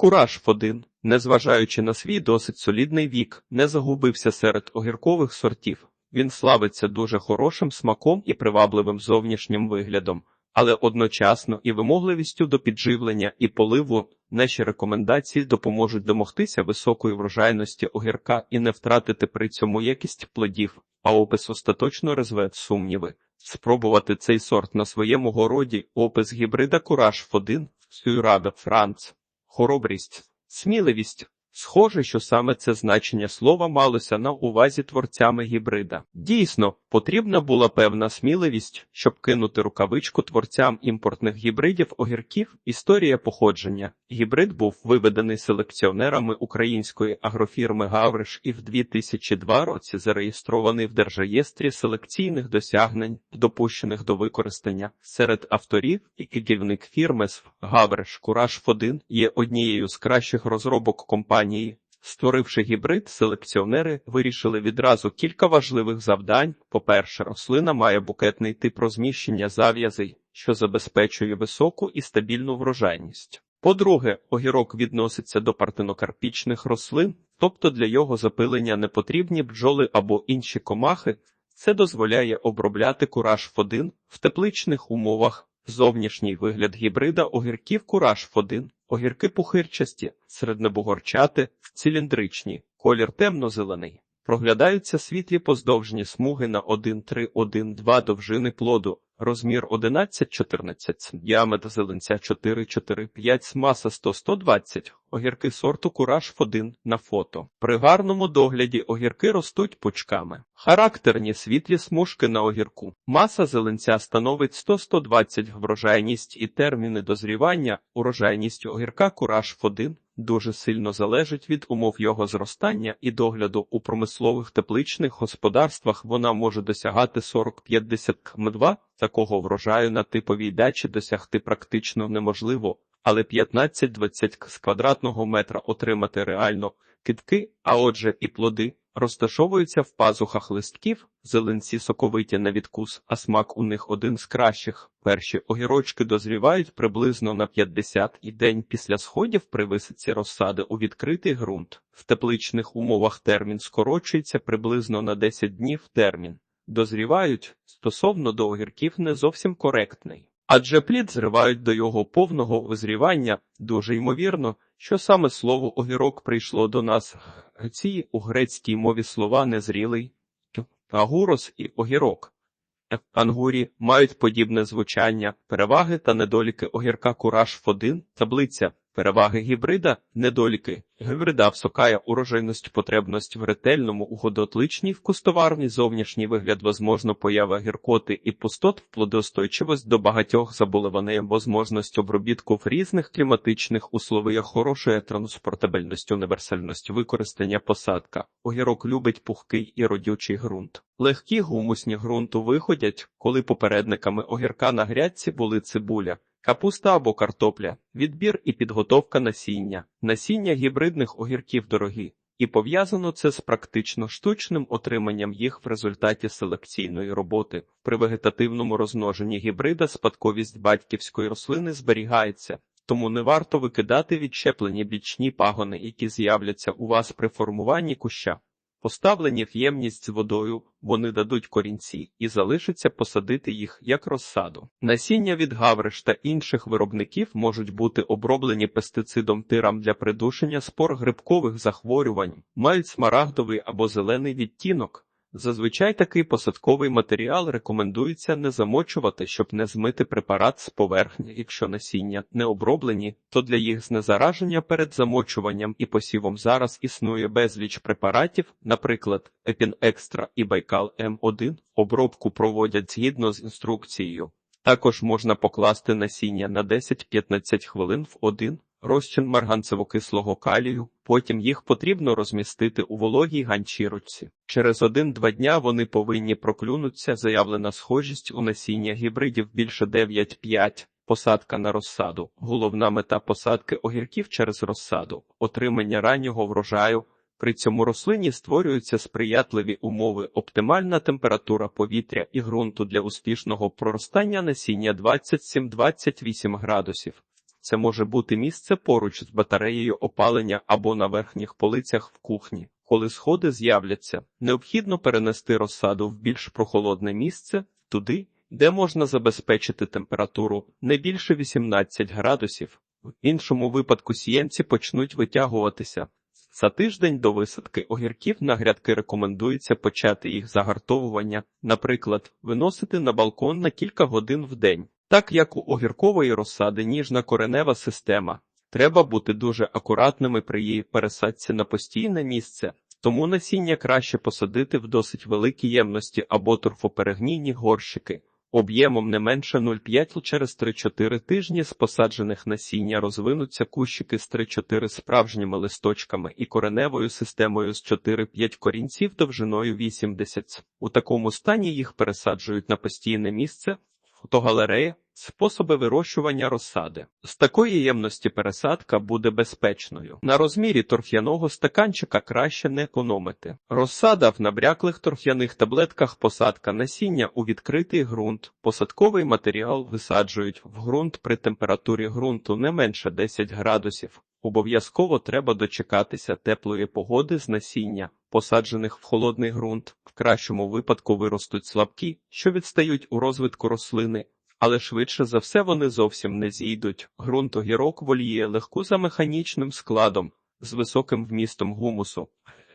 Кураж Фодин, незважаючи на свій досить солідний вік, не загубився серед огіркових сортів. Він славиться дуже хорошим смаком і привабливим зовнішнім виглядом, але одночасно і вимогливістю до підживлення і поливу. Наші рекомендації допоможуть домогтися високої врожайності огірка і не втратити при цьому якість плодів, а опис остаточно розве сумніви. Спробувати цей сорт на своєму городі опис гібрида Кураж Фодин, Сюрабе Франц. Хоробрість, сміливість. Схоже, що саме це значення слова малося на увазі творцями гібрида. Дійсно, потрібна була певна сміливість, щоб кинути рукавичку творцям імпортних гібридів огірків. Історія походження. Гібрид був виведений селекціонерами української агрофірми Гавриш і в 2002 році зареєстрований в Держреєстрі селекційних досягнень, допущених до використання. Серед авторів і керівник фірми СВ Гавриш Кураж Фодин є однією з кращих розробок компанії. Створивши гібрид, селекціонери вирішили відразу кілька важливих завдань. По-перше, рослина має букетний тип розміщення зав'язей, що забезпечує високу і стабільну врожайність. По-друге, огірок відноситься до партенокарпічних рослин, тобто для його запилення не потрібні бджоли або інші комахи. Це дозволяє обробляти кураж фодин в тепличних умовах. Зовнішній вигляд гібрида огірків кураж фодин. Огірки пухирчасті, середнебугорчати, циліндричні, колір темно-зелений. Проглядаються світлі поздовжні смуги на 1-3-1-2 довжини плоду, розмір 11-14, діаметр зеленця 4-4-5, маса 100-120, огірки сорту кураж Фодин на фото. При гарному догляді огірки ростуть пучками. Характерні світлі смужки на огірку. Маса зеленця становить 100-120 врожайність і терміни дозрівання, урожайність огірка кураж Фодин дуже сильно залежить від умов його зростання і догляду у промислових тепличних господарствах вона може досягати 40-50 км2. Такого врожаю на типовій дачі досягти практично неможливо, але 15-20 з квадратного метра отримати реально китки, а отже і плоди. Розташовуються в пазухах листків, зеленці соковиті на відкус, а смак у них один з кращих. Перші огірочки дозрівають приблизно на 50 і день після сходів при висадці розсади у відкритий ґрунт. В тепличних умовах термін скорочується приблизно на 10 днів термін. Дозрівають стосовно до огірків не зовсім коректний. Адже плід зривають до його повного визрівання, дуже ймовірно, що саме слово огірок прийшло до нас. Ці у грецькій мові слова незрілий, агурос і огірок. Ангурі мають подібне звучання, переваги та недоліки огірка кураж Фодин, таблиця, переваги гібрида, недоліки. Гібрида всокає урожайність, потребність в ретельному угодотличній вкустоварній зовнішній вигляд, возможно, поява гіркоти і пустот, плодоустойчивость до багатьох заболеванень, возможність обробітку в різних кліматичних условиях, хороша транспортабельність, універсальність використання посадка. Огірок любить пухкий і родючий ґрунт. Легкі гумусні ґрунту виходять, коли попередниками огірка на грядці були цибуля. Капуста або картопля, відбір і підготовка насіння. Насіння гібридних огірків дорогі, і пов'язано це з практично штучним отриманням їх в результаті селекційної роботи. При вегетативному розмноженні гібрида спадковість батьківської рослини зберігається, тому не варто викидати відщеплені бічні пагони, які з'являться у вас при формуванні куща. Поставлені в ємність з водою, вони дадуть корінці і залишиться посадити їх як розсаду. Насіння від гавриш та інших виробників можуть бути оброблені пестицидом тирам для придушення спор грибкових захворювань, мають смарагдовий або зелений відтінок. Зазвичай такий посадковий матеріал рекомендується не замочувати, щоб не змити препарат з поверхні. Якщо насіння не оброблені, то для їх знезараження перед замочуванням і посівом зараз існує безліч препаратів, наприклад, Епін Екстра і Байкал М1. Обробку проводять згідно з інструкцією. Також можна покласти насіння на 10-15 хвилин в один розчин марганцево-кислого калію, потім їх потрібно розмістити у вологій ганчірочці. Через один-два дня вони повинні проклюнутися, заявлена схожість у насіння гібридів більше 9-5. Посадка на розсаду. Головна мета посадки огірків через розсаду, отримання раннього врожаю. При цьому рослині створюються сприятливі умови, оптимальна температура повітря і ґрунту для успішного проростання насіння 27-28 градусів. Це може бути місце поруч з батареєю опалення або на верхніх полицях в кухні. Коли сходи з'являться, необхідно перенести розсаду в більш прохолодне місце туди, де можна забезпечити температуру не більше 18 градусів. В іншому випадку сіянці почнуть витягуватися. За тиждень до висадки огірків на грядки рекомендується почати їх загартовування, наприклад, виносити на балкон на кілька годин в день. Так як у огіркової розсади ніжна коренева система, треба бути дуже акуратними при її пересадці на постійне місце, тому насіння краще посадити в досить великій ємності або торфоперегнійні горщики. Об'ємом не менше 0,5 через 3-4 тижні з посаджених насіння розвинуться кущики з 3-4 справжніми листочками і кореневою системою з 4-5 корінців довжиною 80 У такому стані їх пересаджують на постійне місце, фотогалерея, способи вирощування розсади. З такої ємності пересадка буде безпечною. На розмірі торф'яного стаканчика краще не економити. Розсада в набряклих торф'яних таблетках посадка насіння у відкритий ґрунт. Посадковий матеріал висаджують в ґрунт при температурі ґрунту не менше 10 градусів. Обов'язково треба дочекатися теплої погоди з насіння, посаджених в холодний ґрунт. В кращому випадку виростуть слабкі, що відстають у розвитку рослини, але швидше за все вони зовсім не зійдуть. Ґрунт огірок воліє легку за механічним складом з високим вмістом гумусу.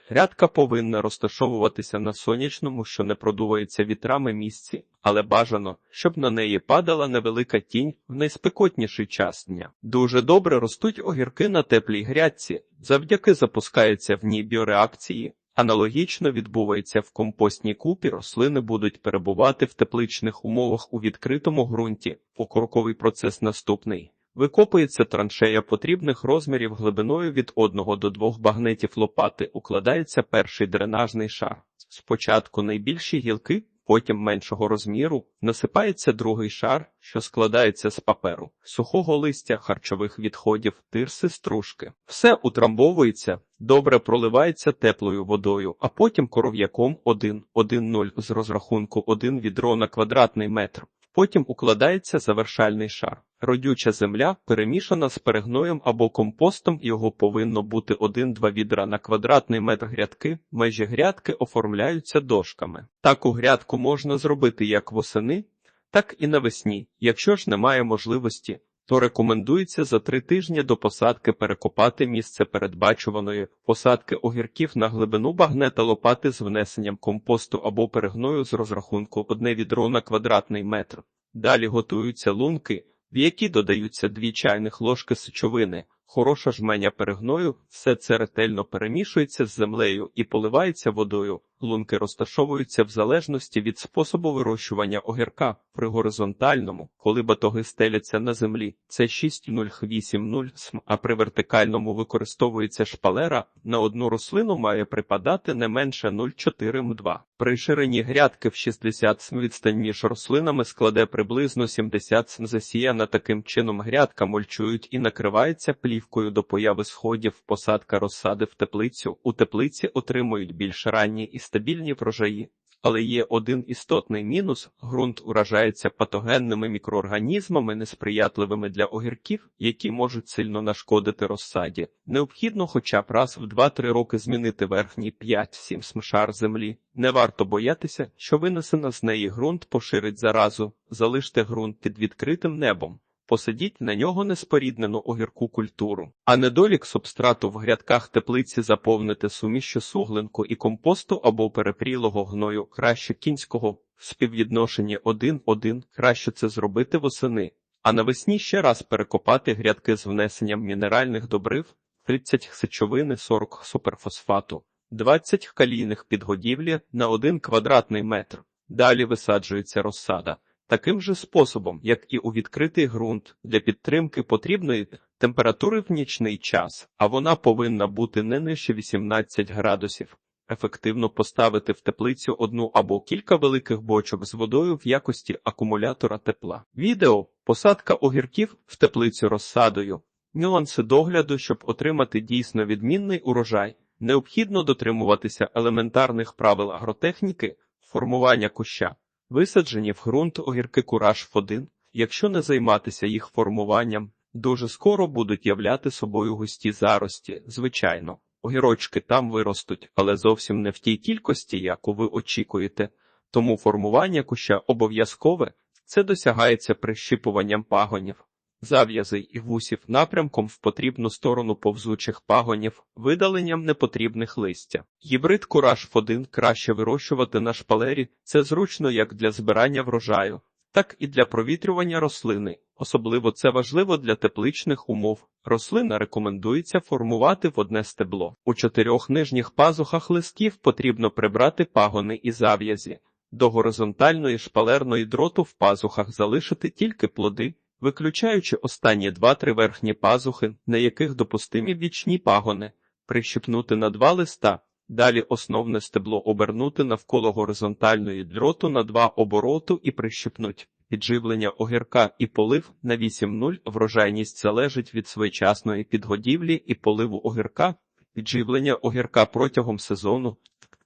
Грядка повинна розташовуватися на сонячному, що не продувається вітрами місці, але бажано, щоб на неї падала невелика тінь в найспекотніший час дня. Дуже добре ростуть огірки на теплій грядці, завдяки запускаються в ній біореакції. Аналогічно відбувається в компостній купі, рослини будуть перебувати в тепличних умовах у відкритому ґрунті. Покроковий процес наступний. Викопується траншея потрібних розмірів глибиною від 1 до 2 багнетів лопати, укладається перший дренажний шар. Спочатку найбільші гілки, потім меншого розміру, насипається другий шар, що складається з паперу, сухого листя, харчових відходів, тирси, стружки. Все утрамбовується, добре проливається теплою водою, а потім коров'яком 1-1-0 з розрахунку 1 відро на квадратний метр. Потім укладається завершальний шар. Родюча земля перемішана з перегноєм або компостом, його повинно бути 1-2 відра на квадратний метр грядки. Межі грядки оформляються дошками. Таку грядку можна зробити як восени, так і навесні. Якщо ж немає можливості, то рекомендується за три тижні до посадки перекопати місце передбачуваної посадки огірків на глибину багнета лопати з внесенням компосту або перегною з розрахунку одне відро на квадратний метр. Далі готуються лунки, в які додаються дві чайних ложки сечовини, хороша жменя перегною, все це ретельно перемішується з землею і поливається водою. Лунки розташовуються в залежності від способу вирощування огірка при горизонтальному, коли батоги стеляться на землі. Це 6,0-8,0 см, а при вертикальному використовується шпалера. На одну рослину має припадати не менше 0,4 м2. При ширині грядки в 60 см відстань між рослинами складе приблизно 70 см засіяна. Таким чином грядка мульчують і накривається плівкою до появи сходів. Посадка розсади в теплицю. У теплиці отримують більш ранні і стабільні врожаї. Але є один істотний мінус: ґрунт уражається патогенними мікроорганізмами, несприятливими для огірків, які можуть сильно нашкодити розсаді. Необхідно хоча б раз в 2-3 роки змінити верхній 5-7 смшар землі. Не варто боятися, що винесена з неї ґрунт поширить заразу, залиште ґрунт під відкритим небом. Посадіть на нього неспоріднену огірку культуру, а недолік субстрату в грядках теплиці заповнити сумішю суглинку і компосту або перепрілого гною краще кінського в співвідношенні 1-1, краще це зробити восени, а навесні ще раз перекопати грядки з внесенням мінеральних добрив, 30 сечовини, 40 суперфосфату, 20 калійних підгодівлі на 1 квадратний метр. Далі висаджується розсада. Таким же способом, як і у відкритий ґрунт, для підтримки потрібної температури в нічний час, а вона повинна бути не нижче 18 градусів. Ефективно поставити в теплицю одну або кілька великих бочок з водою в якості акумулятора тепла. Відео посадка огірків в теплицю розсадою. Нюанси догляду, щоб отримати дійсно відмінний урожай, необхідно дотримуватися елементарних правил агротехніки, формування куща. Висаджені в ґрунт огірки кураж в один, якщо не займатися їх формуванням, дуже скоро будуть являти собою густі зарості. Звичайно, огірочки там виростуть, але зовсім не в тій кількості, яку ви очікуєте. Тому формування куща обов'язкове це досягається прищіпуванням пагонів, зав'язи і вусів напрямком в потрібну сторону повзучих пагонів, видаленням непотрібних листя. Гібрид кураж 1 краще вирощувати на шпалері, це зручно як для збирання врожаю, так і для провітрювання рослини. Особливо це важливо для тепличних умов. Рослина рекомендується формувати в одне стебло. У чотирьох нижніх пазухах листків потрібно прибрати пагони і зав'язі. До горизонтальної шпалерної дроту в пазухах залишити тільки плоди, виключаючи останні два-три верхні пазухи, на яких допустимі вічні пагони, прищипнути на два листа. Далі основне стебло обернути навколо горизонтальної дроту на два обороту і прищипнуть. Підживлення огірка і полив на 8.0 врожайність залежить від своєчасної підгодівлі і поливу огірка, підживлення огірка протягом сезону,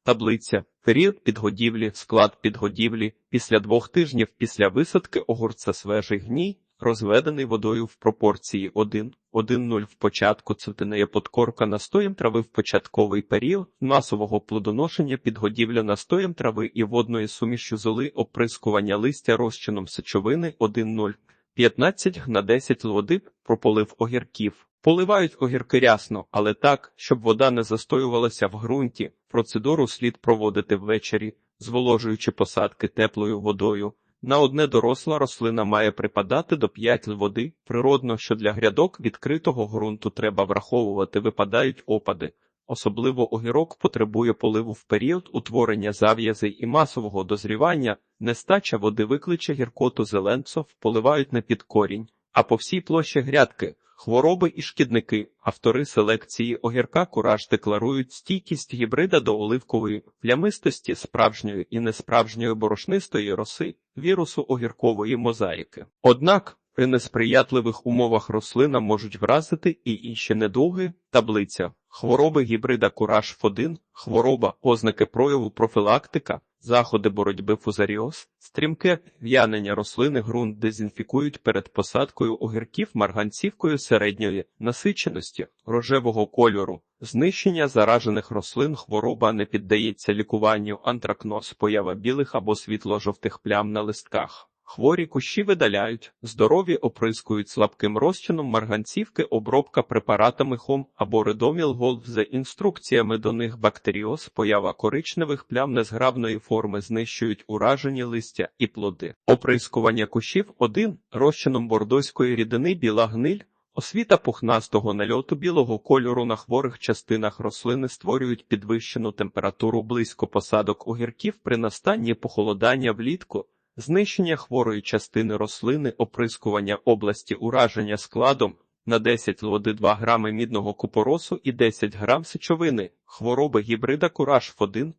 таблиця, період підгодівлі, склад підгодівлі, після двох тижнів після висадки огурця свежий гній, розведений водою в пропорції 1, 1,0 в початку цвітинеє подкорка настоєм трави в початковий період, масового плодоношення підгодівля настоєм трави і водної сумішю золи оприскування листя розчином сечовини 1,0, 15 на 10 води прополив огірків. Поливають огірки рясно, але так, щоб вода не застоювалася в ґрунті. Процедуру слід проводити ввечері, зволожуючи посадки теплою водою. На одне доросла рослина має припадати до 5 води. Природно, що для грядок відкритого ґрунту треба враховувати, випадають опади. Особливо огірок потребує поливу в період утворення зав'язей і масового дозрівання, нестача води викличе гіркоту зеленцов, поливають на підкорінь, а по всій площі грядки. Хвороби і шкідники. Автори селекції огірка кураж декларують стійкість гібрида до оливкової плямистості справжньої і несправжньої борошнистої роси, вірусу огіркової мозаїки. Однак при несприятливих умовах рослина можуть вразити і інші недуги, таблиця, хвороби гібрида кураж 1 хвороба, ознаки прояву профілактика, заходи боротьби фузаріоз, стрімке в'янення рослини ґрунт дезінфікують перед посадкою огірків марганцівкою середньої насиченості, рожевого кольору, знищення заражених рослин хвороба не піддається лікуванню антракноз, поява білих або світло-жовтих плям на листках. Хворі кущі видаляють, здорові оприскують слабким розчином марганцівки, обробка препаратами хом або редоміл голд за інструкціями до них бактеріоз, поява коричневих плям незграбної форми знищують уражені листя і плоди. Оприскування кущів 1. розчином бордоської рідини біла гниль. Освіта пухнастого нальоту білого кольору на хворих частинах рослини створюють підвищену температуру близько посадок огірків при настанні похолодання влітку. Знищення хворої частини рослини, оприскування області ураження складом на 10 води 2 грами мідного купоросу і 10 грам сечовини, хвороби гібрида кураж 1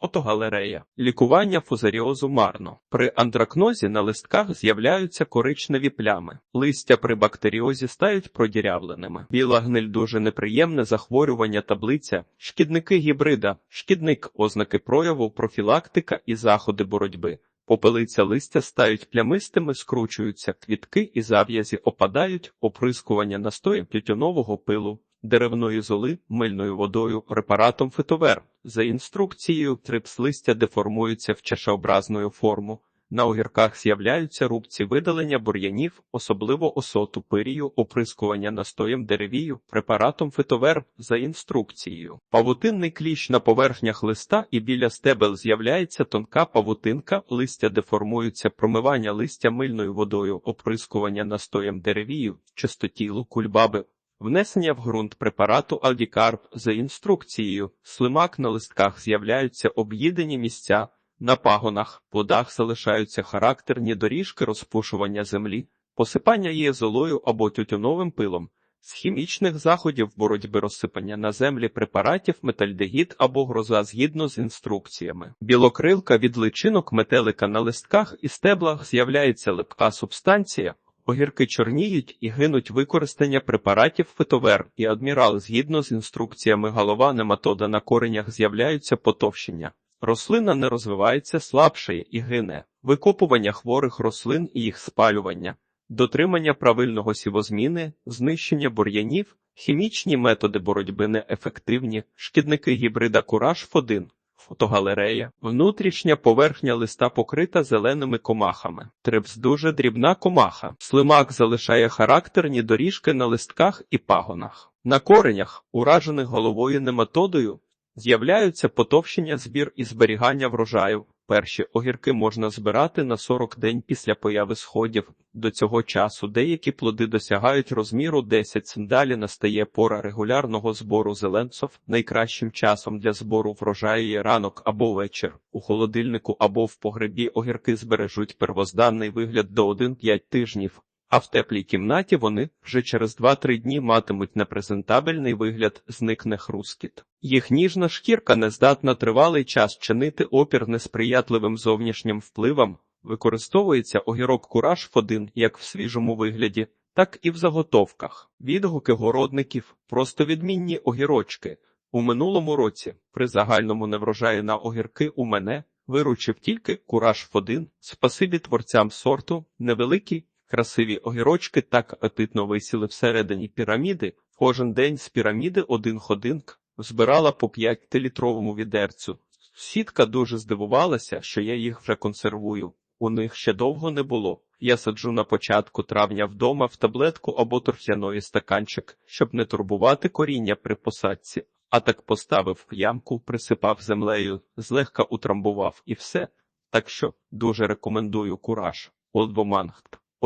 Фотогалерея. Лікування фузаріозу марно. При андракнозі на листках з'являються коричневі плями. Листя при бактеріозі стають продірявленими. Біла гниль дуже неприємне захворювання таблиця, шкідники гібрида, шкідник, ознаки прояву, профілактика і заходи боротьби. Попелиця листя стають плямистими, скручуються, квітки і зав'язі опадають, оприскування настоєм тютюнового пилу, деревної золи, мильною водою, препаратом фитовер. За інструкцією, трипс листя деформуються в чашеобразну форму. На огірках з'являються рубці видалення бур'янів, особливо осоту пирію, оприскування настоєм деревію, препаратом фитовер за інструкцією. Павутинний кліщ на поверхнях листа і біля стебел з'являється тонка павутинка, листя деформуються, промивання листя мильною водою, оприскування настоєм деревію, чистотілу кульбаби. Внесення в ґрунт препарату Алдікарп за інструкцією, слимак на листках з'являються об'їдені місця, на пагонах, плодах залишаються характерні доріжки розпушування землі, посипання її золою або тютюновим пилом, з хімічних заходів боротьби розсипання на землі препаратів метальдегід або гроза згідно з інструкціями. Білокрилка від личинок метелика на листках і стеблах з'являється липка субстанція. Огірки чорніють і гинуть використання препаратів фитовер і адмірал згідно з інструкціями голова нематода на коренях з'являються потовщення. Рослина не розвивається слабшає і гине, викопування хворих рослин і їх спалювання. дотримання правильного сівозміни, знищення бур'янів, хімічні методи боротьби неефективні, шкідники гібрида Кураж 1 Фотогалерея. Внутрішня поверхня листа покрита зеленими комахами. Трипс дуже дрібна комаха. Слимак залишає характерні доріжки на листках і пагонах. На коренях, уражених головою нематодою, з'являються потовщення збір і зберігання врожаю. Перші огірки можна збирати на 40 день після появи сходів. До цього часу деякі плоди досягають розміру 10 см. Далі настає пора регулярного збору зеленців. Найкращим часом для збору врожаю є ранок або вечір. У холодильнику або в погребі огірки збережуть первозданний вигляд до 1-5 тижнів. А в теплій кімнаті вони вже через 2-3 дні матимуть непрезентабельний вигляд, зникне хрускіт. Їх ніжна шкірка не здатна тривалий час чинити опір несприятливим зовнішнім впливам. Використовується огірок кураж Ф1 як в свіжому вигляді, так і в заготовках. Відгуки городників просто відмінні огірочки. У минулому році при загальному неврожаї на огірки у мене виручив тільки кураж Ф1, спасибі творцям сорту, невеликі Красиві огірочки так апетитно висіли всередині піраміди. Кожен день з піраміди один ходинк збирала по 5-літровому відерцю. Сітка дуже здивувалася, що я їх вже консервую. У них ще довго не було. Я саджу на початку травня вдома в таблетку або торфяної стаканчик, щоб не турбувати коріння при посадці. А так поставив ямку, присипав землею, злегка утрамбував і все. Так що дуже рекомендую кураж.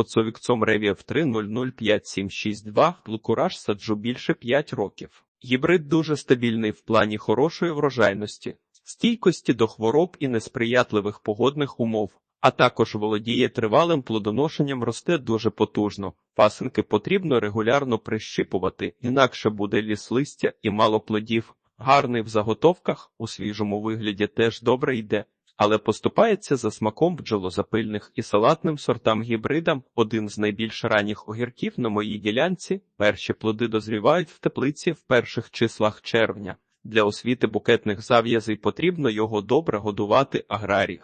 Олдбомангт. Оцовікцом Ревіев 3005762 Лукураж саджу більше 5 років. Гібрид дуже стабільний в плані хорошої врожайності, стійкості до хвороб і несприятливих погодних умов, а також володіє тривалим плодоношенням, росте дуже потужно. Пасинки потрібно регулярно прищипувати, інакше буде ліс листя і мало плодів. Гарний в заготовках у свіжому вигляді теж добре йде але поступається за смаком бджолозапильних і салатним сортам гібридам. Один з найбільш ранніх огірків на моїй ділянці. Перші плоди дозрівають в теплиці в перших числах червня. Для освіти букетних зав'язей потрібно його добре годувати аграрій.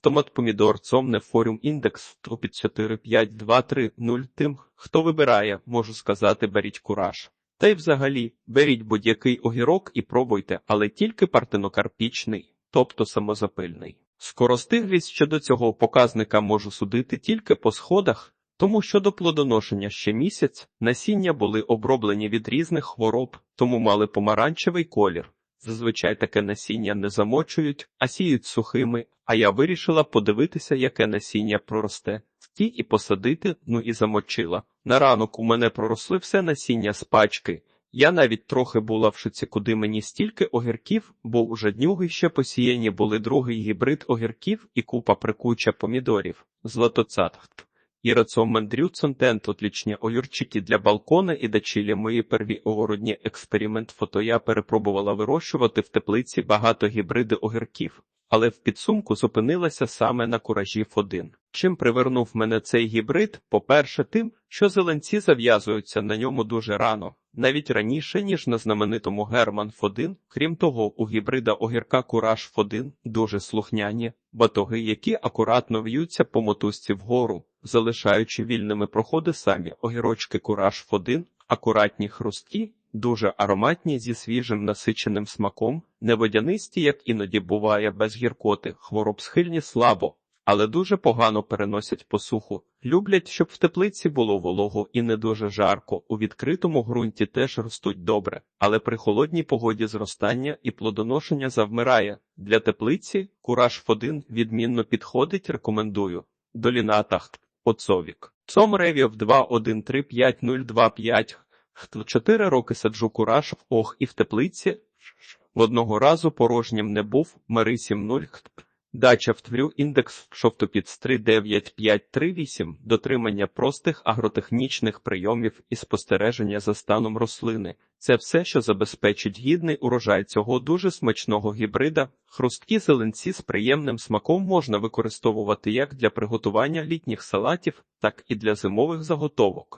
Томат помідор цомне форум індекс 1545230 Тим, хто вибирає, можу сказати, беріть кураж. Та й взагалі, беріть будь-який огірок і пробуйте, але тільки партенокарпічний тобто самозапильний. Скоростиглість щодо цього показника можу судити тільки по сходах, тому що до плодоношення ще місяць насіння були оброблені від різних хвороб, тому мали помаранчевий колір. Зазвичай таке насіння не замочують, а сіють сухими, а я вирішила подивитися, яке насіння проросте, ті і посадити, ну і замочила. На ранок у мене проросли все насіння з пачки, я навіть трохи була в шоці, куди мені стільки огірків, бо у жаднюги ще посіяні були другий гібрид огірків і купа прикуча помідорів, златоцатхт. І рацом мандрюцон тент отлічні огірчики для балкона і дачілі мої перві огородні експеримент фото я перепробувала вирощувати в теплиці багато гібриди огірків, але в підсумку зупинилася саме на куражі Ф1. Чим привернув мене цей гібрид? По-перше, тим, що зеленці зав'язуються на ньому дуже рано навіть раніше, ніж на знаменитому Герман Ф1. Крім того, у гібрида огірка Кураж Ф1 дуже слухняні батоги, які акуратно в'ються по мотузці вгору, залишаючи вільними проходи самі огірочки Кураж Ф1, акуратні хрусткі, дуже ароматні зі свіжим насиченим смаком, неводянисті, як іноді буває без гіркоти, хвороб схильні слабо але дуже погано переносять посуху. Люблять, щоб в теплиці було волого і не дуже жарко. У відкритому ґрунті теж ростуть добре, але при холодній погоді зростання і плодоношення завмирає. Для теплиці кураж Ф1 відмінно підходить, рекомендую. Долінатах Оцовік. Цом Ревів 2135025. Чотири роки саджу кураж в ох і в теплиці. Одного разу порожнім не був, Мери 70. Дача втврю індекс шовтопіц 39538 дотримання простих агротехнічних прийомів і спостереження за станом рослини. Це все, що забезпечить гідний урожай цього дуже смачного гібрида. Хрусткі зеленці з приємним смаком можна використовувати як для приготування літніх салатів, так і для зимових заготовок.